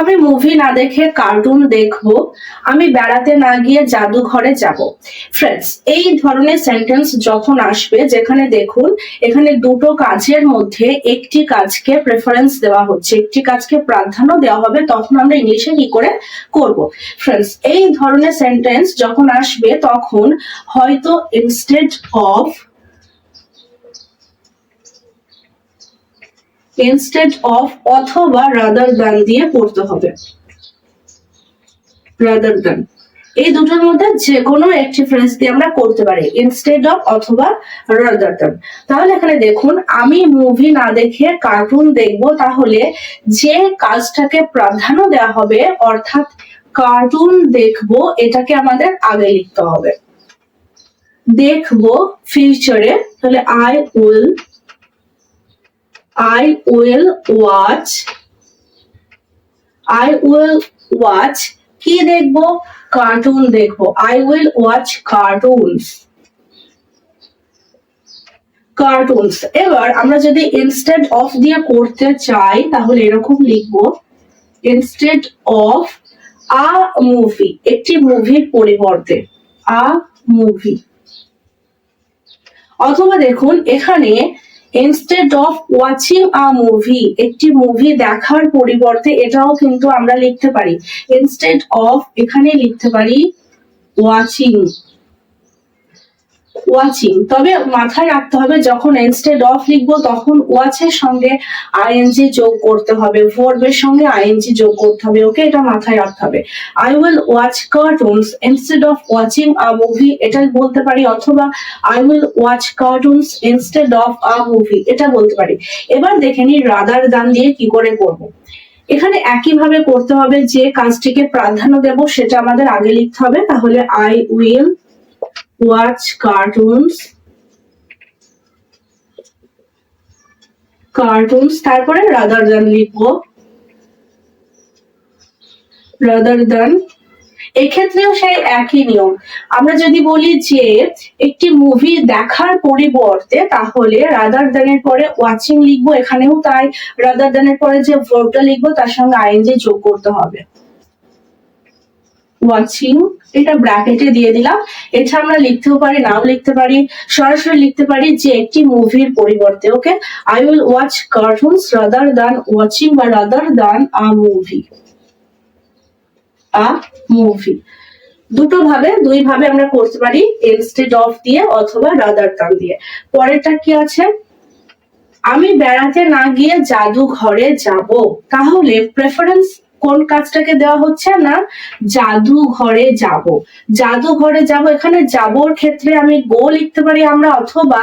আমি মুভি না দেখে কার্টুন দেখব, আমি বেড়াতে না গিয়ে জাদুঘরে যাব। ফ্রেন্ডস এই ধরনের সেন্টেন্স যখন আসবে, যেখানে দেখুন, এখানে দুটো কাজের মধ্যে একটি কাজকে প্রেফারেন্স দেওয়া হচ্ছে, একটি কাজকে প্রাধান্য দেওয়া হবে, তখন আমরা ইংলিশে কি করে করব? ফ্রেন্ডস এই ধরনের সেন্টেন্স যখন আসবে, তখন হয়তো ইনস্টেড অফ ইনস্টেড অফ অথবা রাদার দ্যান দিয়ে পড়তে হবে। রাদার দ্যান এই দুটোর মধ্যে যে কোনো একটি ফ্রেজ দিয়ে আমরা করতে পারি ইনস্টেড অফ অথবা রাদার দ্যান তাহলে এখানে দেখুন, আমি মুভি না দেখে কার্টুন দেখব, তাহলে যে কাজটাকে প্রাধান্য দেওয়া হবে, অর্থাৎ কার্টুন দেখব, এটাকে আমাদের আগে লিখতে হবে। দেখব ফিউচারে তাহলে I will I will watch, I will watch, কি দেখব? কার্টুন দেখব। I will watch cartoons cartoons এবার আমরা যদি ইনস্টেড অফ দিয়ে করতে চাই, তাহলে এরকম লিখব। ইনস্টেড অফ আ মুভি একটি মুভির পরিবর্তে। আ মুভি অথবা দেখুন, এখানে instead of watching a movie একটি মুভি দেখার পরিবর্তে এটাও কিন্তু আমরা লিখতে পারি। ইনস্টেড অফ এখানে লিখতে পারি ওয়াচিং ওয়াচিং তবে মাথায় রাখতে হবে, যখন ইনস্টেড অফ লিখব, তখন ওয়াচের সঙ্গে আইএনজি যোগ করতে হবে। ভার্বের সঙ্গে আইএনজি যোগ করতে হবে ওকে এটা মাথায় রাখতে হবে। I will watch cartoons instead of watching a movie এটা বলতে পারি, অথবা I will watch cartoons instead of a movie এটা বলতে পারি। এবার দেখে নি রাদার দান দিয়ে কি করে করব। এখানে একইভাবে করতে হবে, যে কাজটিকে প্রাধান্য দেব, সেটা আমাদের আগে লিখতে হবে। তাহলে I will watch cartoons. Cartoons তারপরে রাদার দান লিখব। রাদার দান এক্ষেত্রেও সেই একই নিয়ম। আমরা যদি বলি যে, একটি মুভি দেখার পরিবর্তে তাহলে রাদার দানের পরে ওয়াচিং লিখব, এখানেও তাই। রাদার দানের পরে যে ভার্বটা লিখব, তার সঙ্গে আইএনজি যোগ করতে হবে। ওয়াচিং এটা ব্র্যাকেটে দিয়ে দিলাম। এটা আমরা লিখতেও পারি, নাও লিখতে পারি, সরাসরি লিখতে পারি যে একটি মুভির পরিবর্তে okay I will watch cartoons rather than watching বা rather than a movie a movie দুটো ভাবে, দুই ভাবে আমরা করতে পারি ইনস্টেড অফ দিয়ে অথবা রাদার দান দিয়ে। পরেরটা কি আছে? আমি বেড়াতে না গিয়ে জাদুঘরে যাব, তাহলে প্রেফারেন্স কোন কাজটাকে দেওয়া হচ্ছে না? জাদুঘরে যাব। জাদুঘরে যাব, এখানে যাবর ক্ষেত্রে আমি গো লিখতে পারি আমরা অথবা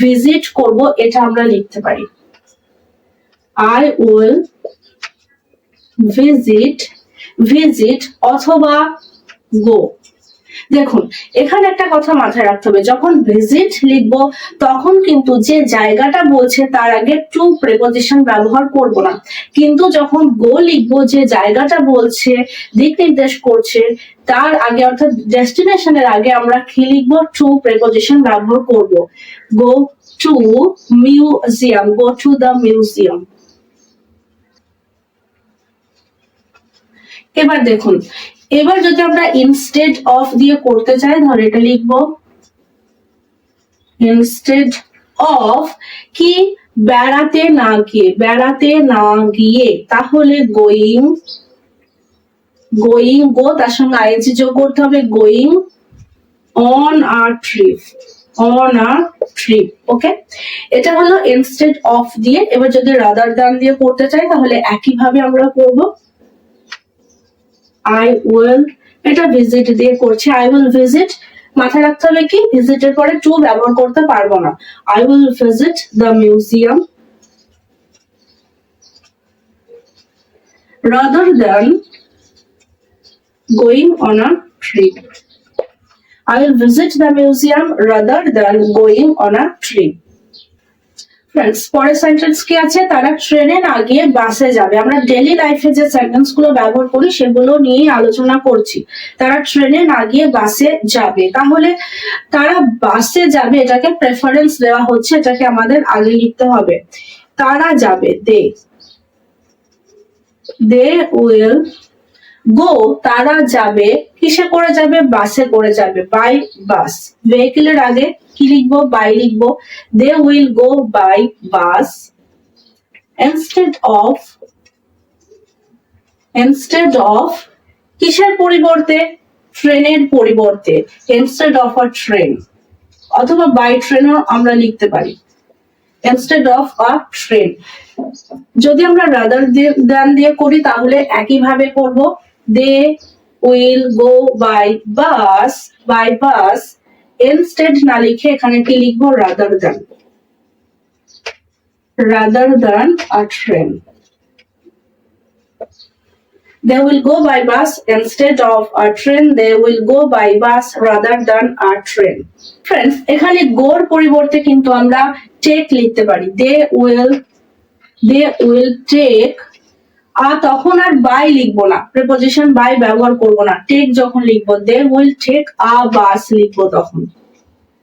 ভিজিট করব, এটা আমরা লিখতে পারি। আই উইল ভিজিট ভিজিট অথবা গো দেখুন, এখানে একটা কথা মাথায় রাখতে হবে। যখন ভিজিট লিখব, তখন কিন্তু যে জায়গাটা বলছে তার আগে টু প্রেপোজিশন ব্যবহার করব না। কিন্তু যখন গো লিখব, যে জায়গাটা বলছে, দিক নির্দেশ করছে, তার আগে অর্থাৎ ডেস্টিনেশনের আগে আমরা কি লিখব? টু প্রেপোজিশন ব্যবহার করব। Go to museum go to the museum এবার দেখুন এবার যদি আমরা ইনস্টেড অফ দিয়ে করতে চাই ধর এটা লিখব ইনস্টেড অফ কি? বেড়াতে না গিয়ে, বেড়াতে না গিয়ে। তাহলে গোয়িং গোয়িং গো তার সঙ্গে আইএনজি যোগ করতে হবে। Going on our trip on our trip okay এটা হলো ইনস্টেড অফ দিয়ে। এবার যদি রাদার দান দিয়ে করতে চাই, তাহলে একইভাবে আমরা করব। আই উইল এটা ভিজিট দিয়ে করছি আই উইল ভিজিট মাথায় রাখতে হবে কি ভিজিটের পরে টু ব্যবহার করতে পারব না I will visit the museum rather than going on a trip. I will visit the museum rather than going on a trip. Friends পরের সেন্টেন্স কি আছে? তারা ট্রেনে না গিয়ে বাসে যাবে। আমরা ডেলি লাইফে যে সেন্টেন্সগুলো ব্যবহার করি, সেগুলো নিয়েই আলোচনা করছি। তারা ট্রেনে না গিয়ে বাসে যাবে। তাহলে তারা বাসে যাবে, এটাকে প্রেফারেন্স দেওয়া হচ্ছে, এটাকে আমাদের আগে লিখতে হবে। তারা যাবে দে দে উইল গো তারা যাবে কিসে করে যাবে? বাসে করে যাবে। বাই বাস ভেহিকেলের আগে কি লিখব? বাই লিখব। They will go by bus instead of instead of কিসের পরিবর্তে? ট্রেনের পরিবর্তে। ইনস্টেড অফ আ ট্রেন অথবা বাই ট্রেনও আমরা লিখতে পারি। ইনস্টেড অফ আ ট্রেন যদি আমরা রাদার দেন দিয়ে করি, তাহলে একইভাবে করব। They will go by bus by bus instead না লিখে এখানে কি লিখব? Rather than rather than a train They will go by bus instead of a train. They will go by bus rather than a train. Friends, এখানে গোর পরিবর্তে কিন্তু আমরা টেক লিখতে পারি। They will they will take a তখন আর by লিখব না। প্রিপোজিশন বাই ব্যবহার করব না। টেক যখন লিখব they will take a bus লিখব তখন।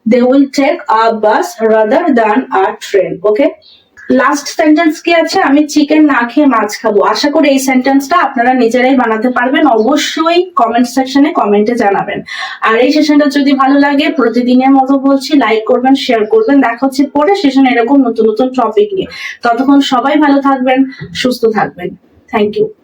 They will take a bus rather than a train okay last sentence কি আছে? আমি চিকেন না খেয়ে মাছ খাব। আশা করি এই সেন্টেন্সটা আপনারা নিজেরাই বানাতে পারবেন। অবশ্যই কমেন্ট সেকশনে কমেন্টে জানাবেন। আর এই সেশনটা যদি ভালো লাগে, প্রতিদিনের মতো বলছি লাইক করবেন শেয়ার করবেন। দেখা হচ্ছে পরে সেশন এরকম নতুন নতুন টপিক নিয়ে। ততক্ষণ সবাই ভালো থাকবেন, সুস্থ থাকবেন। Thank you.